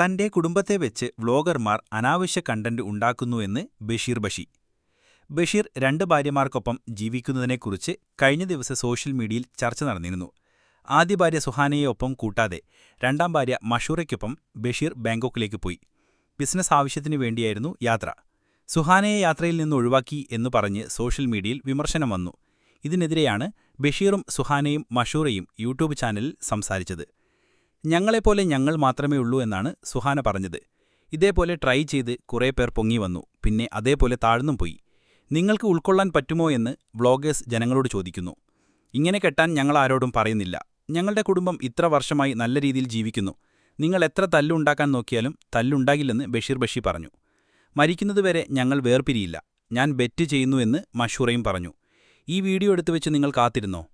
തന്റെ കുടുംബത്തെ വെച്ച് വ്ലോഗർമാർ അനാവശ്യ കണ്ടന്റ് ഉണ്ടാക്കുന്നുവെന്ന് ബഷീർ ബഷി. ബഷീർ രണ്ട് ഭാര്യമാർക്കൊപ്പം ജീവിക്കുന്നതിനെക്കുറിച്ച് കഴിഞ്ഞ ദിവസം സോഷ്യൽ മീഡിയയിൽ ചർച്ച നടന്നിരുന്നു. ആദ്യ ഭാര്യ സുഹാനയെ ഒപ്പം കൂട്ടാതെ രണ്ടാം ഭാര്യ മഷൂറയ്ക്കൊപ്പം ബഷീർ ബാങ്കോക്കിലേക്ക് പോയി. ബിസിനസ് ആവശ്യത്തിനു വേണ്ടിയായിരുന്നു യാത്ര. സുഹാനയെ യാത്രയിൽ നിന്ന് ഒഴിവാക്കി എന്ന് പറഞ്ഞ് സോഷ്യൽ മീഡിയയിൽ വിമർശനം വന്നു. ഇതിനെതിരെയാണ് ബഷീറും സുഹാനയും മഷൂറയും യൂട്യൂബ് ചാനലിൽ സംസാരിച്ചത്. ഞങ്ങളെപ്പോലെ ഞങ്ങൾ മാത്രമേ ഉള്ളൂ എന്നാണ് സുഹാന പറഞ്ഞത്. ഇതേപോലെ ട്രൈ ചെയ്ത് കുറേ പേർ പൊങ്ങി വന്നു. പിന്നെ അതേപോലെ താഴ്ന്നും പോയി. നിങ്ങൾക്ക് ഉൾക്കൊള്ളാൻ പറ്റുമോ എന്ന് വ്ളോഗേഴ്സ് ജനങ്ങളോട് ചോദിക്കുന്നു. ഇങ്ങനെ കെട്ടാൻ ഞങ്ങൾ ആരോടും പറയുന്നില്ല. ഞങ്ങളുടെ കുടുംബം ഇത്ര വർഷമായി നല്ല രീതിയിൽ ജീവിക്കുന്നു. നിങ്ങൾ എത്ര തല്ലുണ്ടാക്കാൻ നോക്കിയാലും തല്ലുണ്ടാകില്ലെന്ന് ബഷീർ ബഷി പറഞ്ഞു. മരിക്കുന്നതുവരെ ഞങ്ങൾ വേർപിരിയില്ല. ഞാൻ ബെറ്റ് ചെയ്യുന്നുവെന്ന് മഷൂറയും പറഞ്ഞു. ഈ വീഡിയോ എടുത്തുവെച്ച് നിങ്ങൾ കാത്തിരുന്നോ?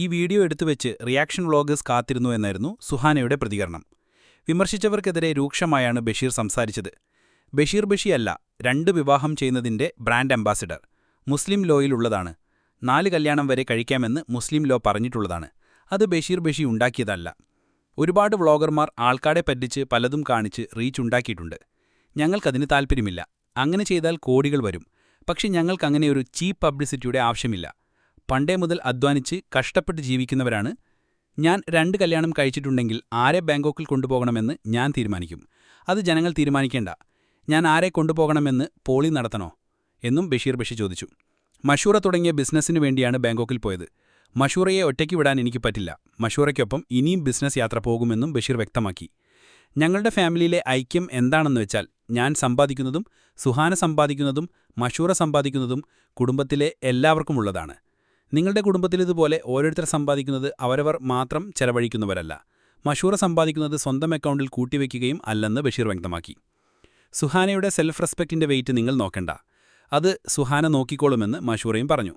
ഈ വീഡിയോ എടുത്തുവെച്ച് റിയാക്ഷൻ വ്ളോഗേഴ്സ് കാത്തിരുന്നു എന്നായിരുന്നു സുഹാനയുടെ പ്രതികരണം. വിമർശിച്ചവർക്കെതിരെ രൂക്ഷമായാണ് ബഷീർ സംസാരിച്ചത്. ബഷീർ ബഷിയല്ല രണ്ട് വിവാഹം ചെയ്യുന്നതിന്റെ ബ്രാൻഡ് അംബാസിഡർ. മുസ്ലിം ലോയിലുള്ളതാണ്. നാല് കല്യാണം വരെ കഴിക്കാമെന്ന് മുസ്ലിം ലോ പറഞ്ഞിട്ടുള്ളതാണ്. അത് ബഷീർ ബഷി ഉണ്ടാക്കിയതല്ല. ഒരുപാട് വ്ളോഗർമാർ ആൾക്കാരെ പറ്റിച്ച് പലതും കാണിച്ച് റീച്ച് ഉണ്ടാക്കിയിട്ടുണ്ട്. ഞങ്ങൾക്കതിന് താൽപ്പര്യമില്ല അങ്ങനെ ചെയ്താൽ കോടികൾ വരും. പക്ഷെ ഞങ്ങൾക്കങ്ങനെ ഒരു ചീപ്പ് പബ്ലിസിറ്റിയുടെ ആവശ്യമില്ല. പണ്ടേ മുതൽ അധ്വാനിച്ച് കഷ്ടപ്പെട്ട് ജീവിക്കുന്നവരാണ്. ഞാൻ രണ്ട് കല്യാണം കഴിച്ചിട്ടുണ്ടെങ്കിൽ ആരെ ബാങ്കോക്കിൽ കൊണ്ടുപോകണമെന്ന് ഞാൻ തീരുമാനിക്കും. അത് ജനങ്ങൾ തീരുമാനിക്കേണ്ട. ഞാൻ ആരെ കൊണ്ടുപോകണമെന്ന് പോളി നടത്തണോ? എന്നും ബഷീർ ബഷി ചോദിച്ചു. മഷൂറ തുടങ്ങിയ ബിസിനസ്സിനു വേണ്ടിയാണ് ബാങ്കോക്കിൽ പോയത്. മഷൂറയെ ഒറ്റയ്ക്ക് വിടാൻ എനിക്ക് പറ്റില്ല. മഷൂറയ്ക്കൊപ്പം ഇനിയും ബിസിനസ് യാത്ര പോകുമെന്നും ബഷീർ വ്യക്തമാക്കി. ഞങ്ങളുടെ ഫാമിലിയിലെ ഐക്യം എന്താണെന്ന് വെച്ചാൽ ഞാൻ സമ്പാദിക്കുന്നതും സുഹാന സമ്പാദിക്കുന്നതും മഷൂറ സമ്പാദിക്കുന്നതും കുടുംബത്തിലെ എല്ലാവർക്കുമുള്ളതാണ് നിങ്ങളുടെ കുടുംബത്തിലിതുപോലെ ഓരോരുത്തർ സമ്പാദിക്കുന്നത് അവരവർ മാത്രം ചെലവഴിക്കുന്നവരല്ല. മഷൂറ സമ്പാദിക്കുന്നത് സ്വന്തം അക്കൗണ്ടിൽ കൂട്ടിവെക്കുകയും അല്ലെന്ന് ബഷീർ വ്യക്തമാക്കി. സുഹാനയുടെ സെൽഫ് റെസ്പെക്റ്റിന്റെ വെയിറ്റ് നിങ്ങൾ നോക്കണ്ട. അത് സുഹാന നോക്കിക്കോളുമെന്ന് മഷൂറയും പറഞ്ഞു.